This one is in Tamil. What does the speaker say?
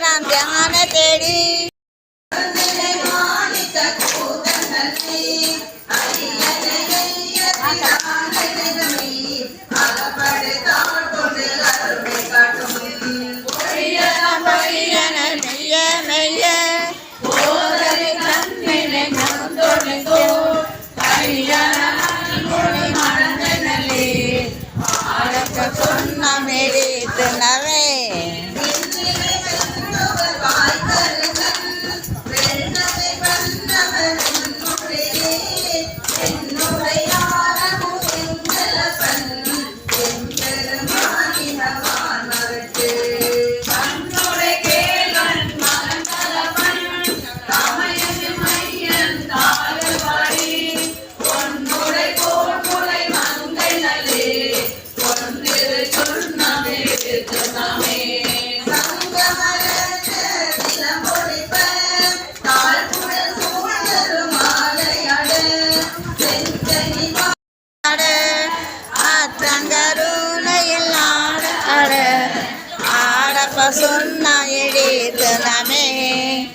நாம் தியான தேடி. خلق سنة يريد نمي